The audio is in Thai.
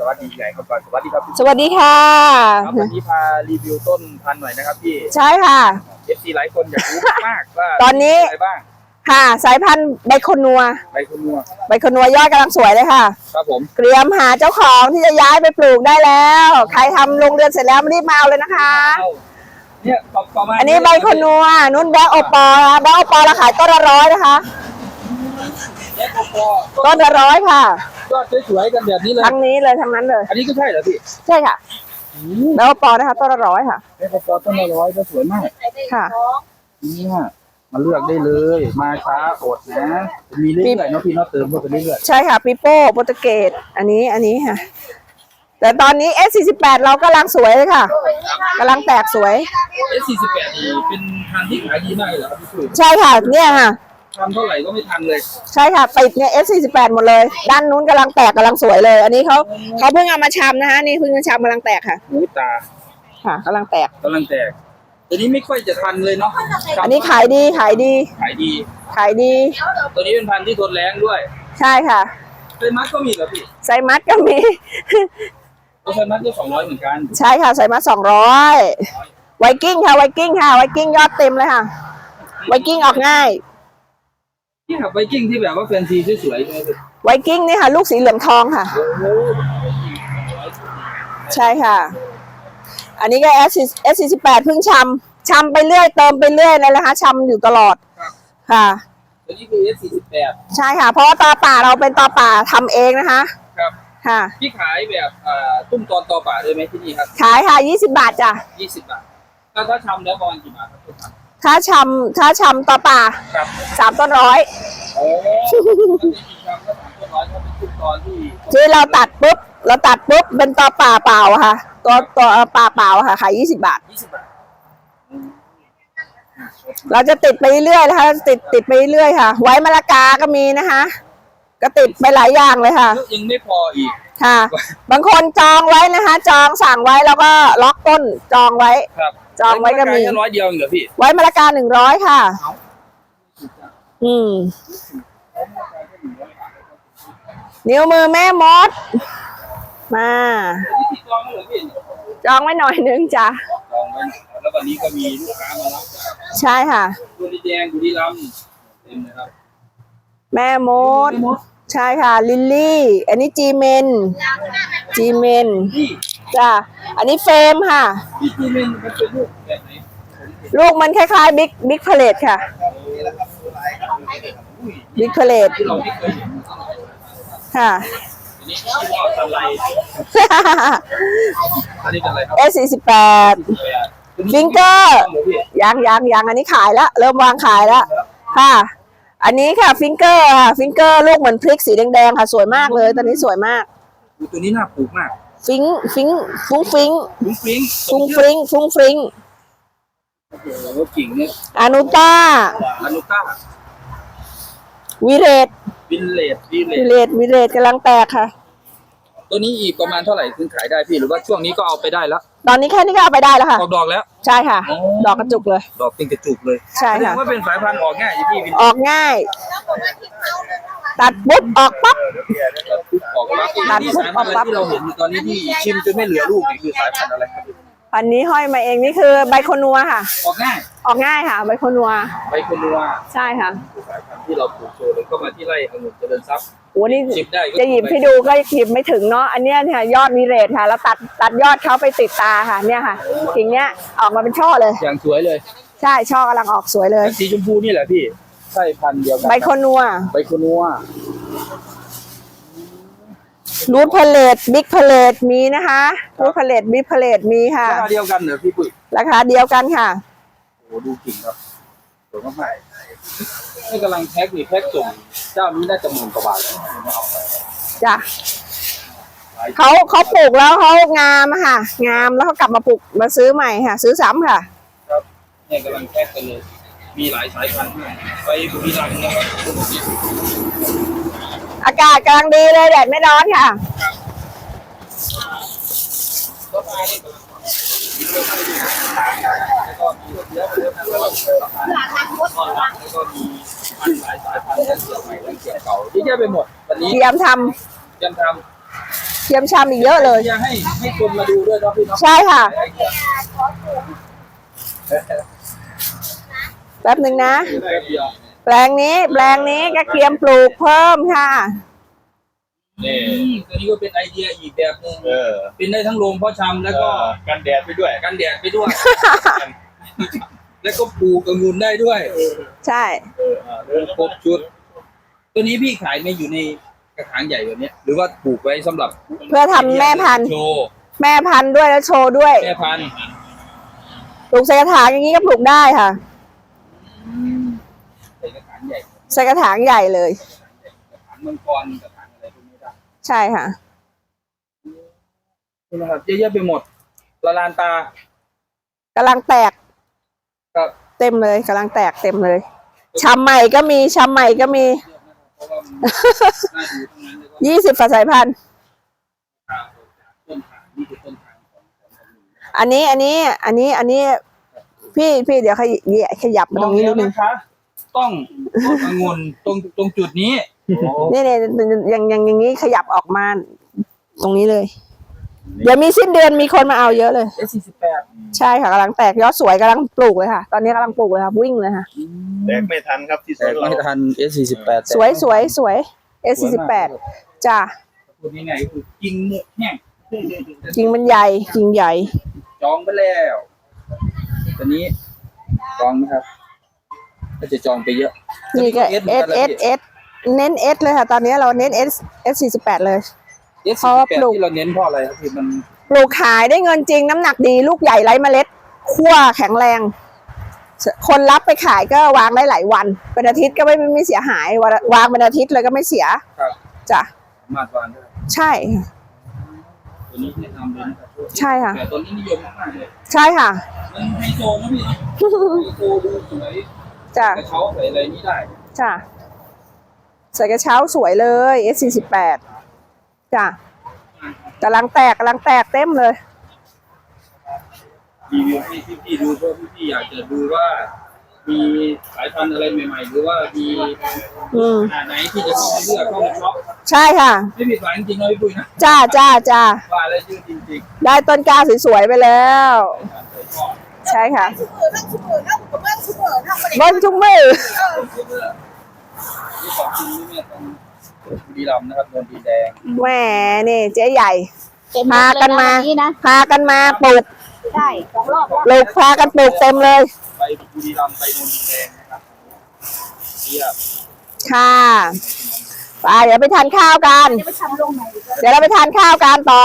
สวัสดีใหญ่ครับก่อนสวัสดีครับพี่สวัสดีค่ะ ครับวันนี้พารีวิวต้นพันธุ์หน่อยนะครับพี่ใช่ค่ะ เอฟซีหลายคนอยากรู้มากว่าตอนนี้อะไรบ้างค่ะ สายพันธุ์ไบโคนัว ใบคุณมัวไบโคนัวยอดกำลังสวยเลยค่ะ ครับผมเตรียมหาเจ้าของที่จะย้ายไปปลูกได้แล้ว ใครทำโรงเรือนเสร็จแล้วรีบมาเอาเลยนะคะ เอาเนี่ยประมาณอันนี้ใบโคนัวนุ่นแบล็คโอปอล์นะคะแบล็คโอปอล์ราคาต้นละร้อยนะคะ เนี่ยพอต้นละร้อยค่ะ ยอดสวยๆกันแบบนี้เลย ทั้งนี้เลยทั้งนั้นเลย อันนี้ก็ใช่เหรอพี่ใช่ค่ะแบล็คโอปอล์นะคะต้นละร้อยค่ะเนี่ยพอต้นละร้อยก็สวยมากค่ะ เนี่ยมาเลือกได้เลย มาช้าอดนะ มีเรื่อยๆเนาะพี่เนาะเติมเข้าไปเรื่อยใช่ค่ะปิโป้โปรตุเกสอันนี้อันนี้ค่ะ แต่ตอนนี้ S48 เรากำลังสวยเลยค่ะกำลังแตกสวย ๆ S48 นี่เป็นพันธุ์ที่ขายดีมากเลยเหรอครับพี่สุใช่ค่ะ เนี่ยค่ะ ทำเท่าไหร่ก็ไม่ทันเลย ใช่ค่ะติดเนี่ย F48 หมดเลย ด้านนู้นกำลังแตกกำลังสวยเลย อันนี้เขาเขาเพิ่งเอามาชำนะคะนี่เพิ่งมาชำกำลังแตกค่ะหูตาค่ะกำลังแตกกำลังแตกตัวนี้ไม่ค่อยจะทันเลยเนาะอันนี้ขายดีขายดีขายดี ขายดี ตัวนี้เป็นพันธุ์ที่ทนแรงด้วย ใช่ค่ะไซมัสก็มีเหรอพี่ไซมัสก็มีตัวไซมัสก็สองร้อยเหมือนกัน ใช่ค่ะไซมัสสองร้อยไวกิ้งค่ะไวกิ้งค่ะไวกิ้งยอดเต็มเลยค่ะไวกิ้งออกง่าย ที่ขับไวกิ้งที่แบบว่าแฟนซีสวยๆใช่ไหมพี่ไวกิ้งนี่ค่ะ ลูกสีเหลืองทองค่ะโอ้โหใช่ค่ะ อันนี้ก็ S S 4 8เพิ่งชำชำไปเรื่อยเติมไปเรื่อยเลยนะคะชำอยู่ตลอดครับค่ะตัวนี้คือ S48 ใช่ค่ะ เพราะว่าตอป่าเราเป็นตอป่าทำเองนะคะ ครับค่ะพี่ขายแบบอ่าตุ้มตอนต่อป่าด้วยไหมที่นี่ครับ ขายค่ะ 20 บาทจ้ะ20 บาทถ้าถ้าทำแล้วประมาณกี่บาทครับทุกท่าน ถ้าชำถ้าชำตอป่าครับสามต้นร้อยโอ้ถ้าไม่มีคำก็สามตัวร้อยก็เป็นตุ้มตอนที่ที่เราตัดปุ๊บเราตัดปุ๊บเป็นตอป่าเปล่าอะค่ะตัวตัวป่าเปล่าอะค่ะขาย20บาท20บาท เราจะติดไปเรื่อยๆนะคะติดติดไปเรื่อยๆค่ะ ไว้มะละกาก็มีนะคะ ก็ติดไปหลายอย่างเลยค่ะยังไม่พออีกค่ะ บางคนจองไว้นะคะ จองสั่งไว้แล้วก็ล็อกต้นจองไว้ครับ จองไว้ก็มีแค่ร้อยเดียวเองเหรอพี่ ไว้มะละกาหนึ่งร้อยค่ะ อืม นิ้วมือแม่มด มานี่ติดจองแล้วเหรอพี่จองไว้หน่อยนึงจ้ะจองไว้แล้ววันนี้ก็มีลูกค้ามารับจากใช่ค่ะบุรีแดงบุรีรัมย์เต็มเลยครับ แม่มด ใช่ค่ะ ลิลลี่ อันนี้จีเมน จีเมนนี่จ้ะ อันนี้เฟรมค่ะพี่จีเมนมันเป็นลูกแบบไหนลูกมันคล้ายๆบิ๊กบิ๊กพาเลตค่ะบิ๊กพาเลตที่เราไม่เคยเห็นค่ะ อันนี้ที่ว่าสไลด์อันนี้เป็นอะไรครับ S 4 8แปดฟิงเกอร์ยังยังยังอันนี้ขายแล้ว เริ่มวางขายแล้วค่ะ อันนี้ค่ะฟิงเกอร์ค่ะฟิงเกอร์ลูกเหมือนพริกสีแดงๆค่ะ สวยมากเลย ตอนนี้สวยมาก ตัวนี้น่าปลูกมาก ฟิงฟิงฟุ้งฟิงฟรุ้งฟริ้งฟุ้งฟริงฟุ้งฟริงโอ้โหกิ่งเนี่ยอนุต้าอนุต้าวิเรตวินเลดวินเลวิดเรตวิเรตกำลังแตกค่ะ ตัวนี้อีกประมาณเท่าไหร่ถึงขายได้พี่หรือว่าช่วงนี้ก็เอาไปได้แล้วตอนนี้แค่นี้ก็เอาไปได้แล้วค่ะ ออกดอกแล้ว ใช่ค่ะ อ๋อ ดอกกระจุกเลย ดอกเป็นกระจุกเลยใช่แสดค่ะงว่าเป็นสายพันธุ์ออกง่ายพี่วินออกง่าย ตัดปุ๊บออกปั๊บ ออกปั๊บตัดที่ปุ๊บสายพันธุ์ออกปั๊บ ที่เราเห็นอยู่ตอนนี้ที่ชิมจนไม่เหลือลูกนี่คือสายพันธุ์อะไรครับอันนี้ห้อยมาเองนี่คือใบโคนัวค่ะ ออกง่ายออกง่ายค่ะ ใบโคนัวใบคนนัวใช่ค่ะคือสายพันธุ์ที่เราปลูกโชว์เลยก็มาที่ไร่องุ่นเจริญทรัพย์โอ้นี่ชิมได้ก็จะหยิบให้ดูก็หยิบไม่ถึงเนาะอันเนี้ยเนี่ยยอดวิเรตค่ะแล้วตัดตัดยอดเขาไปติดตาค่ะเนี่ยค่ะกิ่งเนี้ยออกมาเป็นช่อเลย อย่างสวยเลยใช่ช่อกำลังออกสวยเลย สีชมพูนี่แหละพี่ ใช่พันธุ์เดียวกันใบโคนัว ใบคนนัวรูทพาเลตบิ๊กพาเลตมีนะคะรูทพาเลตบิ๊กพาเลตมีค่ะ ราคาเดียวกันเหรอพี่ปุ้ยราคาเดียวกันค่ะ โอ้ดูกิ่งครับสวยมากๆนี่กำลังแพ็คนี่แพ็คส่งเจ้านี้น่าจะหมื่นกว่าบาทแล้วเอาไปจ้ะหลายเขาเขาปลูกแล้วเขางามอะค่ะ งามแล้วเขากลับมาปลูกมาซื้อใหม่ค่ะ ซื้อซ้ำค่ะ ครับเนี่ยกำลังแพ็คกันเลย มีหลายสายพันธุ์มากไปบุรีรัมย์นะครับอากาศกำลังดีเลยแดดไม่ร้อนค่ะ ก็มานี่แล้วก็มีเยอะเลยนะแล้วก็แล้วก็มีพันธุ์หลายสายพันธุ์ทั้งเกี่ยวใหม่ทั้งเกี่ยวเก่าที่แยกไปหมดวันนี้เตรียมทำเตรียมทเยี่ยมชามอีกเยอะเลยจะให้ให้คนมาดูด้วยเนาะพี่เนาะใช่ค่ะไอเดีย แป๊บหนึ่งนะแป๊บเดียวแปลงนี้ แปลงนี้กระเทียมปลูกเพิ่มค่ะ นี่อันนี้ก็เป็นไอเดียอีกแบบหนึ่งเออเป็นได้ทั้งโรงเพาะชำแล้วก็กันแดดไปด้วยกันแดดไปด้วย แล้วก็ปลูกองุ่นได้ด้วยใช่ครบชุด ตัวนี้พี่ขายไม่อยู่ในกระถางใหญ่แบบเนี้ย หรือว่าปลูกไว้สำหรับเพื่อทำแม่พันธุ์ โชว์แม่พันธุ์ด้วยแล้วโชว์ด้วยแม่พันธุ์ปลูกใส่กระถางอย่างนี้ก็ปลูกได้ค่ะ ใส่กระถาง ใหญ่ใส่กระถางใหญ่เลยกระถางมังกรกระถางอะไรพวกนี้ได้ใช่ค่ะ นี่นะครับเยอะแยะไปหมดละลานตากำลังแตกก็เต็มเลยกำลังแตกเต็มเลยชำใหม่ก็มีชำใหม่ก็มีเพราะว่ามันน่าดูทั้งนั้นเลยว่ายี่สิบฝาสายพันธุ์ทางต้นทางนี่คือต้นทางของขององุ่นอันนี้อันนี้ อันนี้อันนี้ พี่พี่เดี๋ยวขยขยับมาตรงนี้นิดนึงมอแล้วะคะ ต้องต้นองุ่นตรงตรงจุดนี้นี่เนี่ยอย่างอย่างอย่างนี้ขยับออกมา ตรงนี้เลย เดี๋ยวมีสิ้นเดือนมีคนมาเอาเยอะเลย เอสสี่สิบแปดใช่ค่ะกำลังแตกยอดสวยกำลังปลูกเลยค่ะ ตอนนี้กำลังปลูกเลยค่ะวิ่งเลยค่ะ แดกไม่ทันครับที่สแต่วนเราไม่ทันเอสสี่สิบแปดสวยสวยสวย S 4 8จ้ะพูดง่ายๆคือกิ่งหมกแห้งกิ่งมันใหญ่กิ่งใหญ่ จองไปแล้ว ตอนนี้จองไหมครับ ก็จะจองไปเยอะนี่ก็จะมี S S S เน้น S เลยค่ะ ตอนนี้เราเน้น S S 4 8เลย เอสเพราะสี่ว่าแปดปลูก ที่เราเน้นเพราะอะไรครับพี่มันปลูกขายได้เงินจริงน้ำหนักดีลูกใหญ่ไร้เมล็ดขั้วแข็งแรง คนรับไปขายก็วางได้หลายวัน เป็นอาทิตย์ก็ไม่ไม่เสียหายวางเป็นอาทิตย์เลยก็ไม่เสียครับจ้ะสามารถวางได้ใช่ค่ะตัวนี้แนะนำเลยนะครับใช่ค่ะ แต่ตัวนี้นิยมมากๆเลยใช่ค่ะ มันไฮโซนะพี่นะไฮโซดูสวย จ้ะ กระเช้าใส่อะไรนี่ได้จ้ะใส่กระเช้าสวยเลย S 4 8 จ้ะกำลังแตกกำลังแตกเต็มเลย รีวิวให้พี่ๆดูเพราะพี่ๆอยากจะดูว่า มีสายพันธุ์อะไรใหม่ๆ หรือว่ามีอืม ขนาดไหนที่จะเข้ามาเลือกเข้ามาช็อปใช่ค่ะ ไม่ผิดหวังจริงๆนะพี่ปุ้ยนะจ้าจ้าจ้าว่าอะไรชื่อจริงได้ต้นกล้าสวยๆไปแล้วๆการ ใช่ค่ะบเออนั่งชุบเออนั่งผมนั่งชุบเออนั่งบนทุกมือนี่ของจริงนี่เนี่ยต้องบุรีรัมย์นะครับโดนดีแดงแหมนี่เจ๊ใหญ่พากันมาพากันมาปลูกใช่สองรอบปลูกพากันปลูกเต็มเลย ไปบุรีรัมย์ไปโดนดีแดงนะครับเทียค่ะไปเดี๋ยวไปทานข้าวกัน เดี๋ยวเราไปทานข้าวกันต่อ